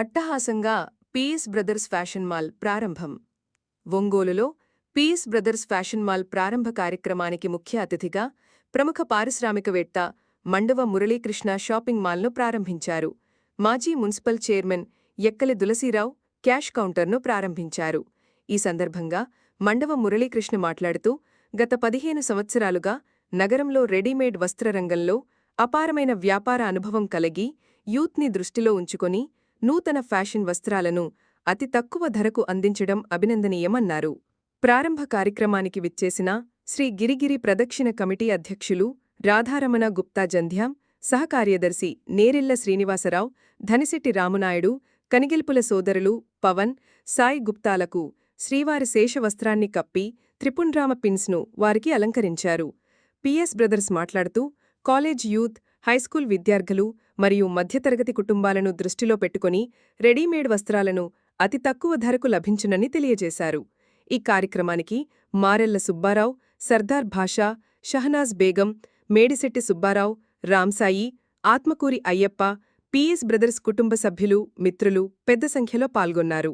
అట్టహాసంగా piece brothers fashion mall ప్రారంభం. ఒంగోలులో పీస్ బ్రదర్స్ ఫ్యాషన్ మాల్ ప్రారంభ కార్యక్రమానికి ముఖ్య అతిథిగా ప్రముఖ పారిశ్రామికవేత్త మండవ మురళీకృష్ణ షాపింగ్ మాల్ను ప్రారంభించారు. మాజీ municipal chairman Ekkali Dulasirao cash కౌంటర్ను ప్రారంభించారు. ఈ సందర్భంగా మండవ మురళీకృష్ణ మాట్లాడుతూ గత పదిహేను సంవత్సరాలుగా నగరంలో రెడీమేడ్ వస్త్రరంగంలో అపారమైన వ్యాపార అనుభవం కలిగి యూత్ని దృష్టిలో ఉంచుకొని నూతన ఫ్యాషన్ వస్త్రాలను అతి తక్కువ ధరకు అందించడం అభినందనీయమన్నారు. ప్రారంభ కార్యక్రమానికి విచ్చేసిన శ్రీ గిరిగిరి ప్రదక్షిణ కమిటీ అధ్యక్షులు రాధారమణ గుప్తా జంధ్యాం సహకార్యదర్శి నేరెళ్ళ శ్రీనివాసరావు ధనిశెట్టి రామునాయుడు కనిగిల్పుల సోదరులు పవన్ సాయి గుప్తాలకు శ్రీవారి శేషవస్త్రాన్ని కప్పి త్రిపుండ్రామ పిన్స్ను వారికి అలంకరించారు. పిఎస్ బ్రదర్స్ మాట్లాడుతూ కాలేజ్ యూత్ హైస్కూల్ విద్యార్థులు మరియు మధ్యతరగతి కుటుంబాలను దృష్టిలో పెట్టుకుని రెడీమేడ్ వస్త్రాలను అతి తక్కువ ధరకు లభించునని తెలియజేశారు. ఈ కార్యక్రమానికి మారెళ్ళ సుబ్బారావు సర్దార్ భాషా షహనాజ్ బేగం మేడిశెట్టి సుబ్బారావు రామ్సాయి ఆత్మకూరి అయ్యప్ప పిఎస్ బ్రదర్స్ కుటుంబ సభ్యులు మిత్రులు పెద్ద సంఖ్యలో పాల్గొన్నారు.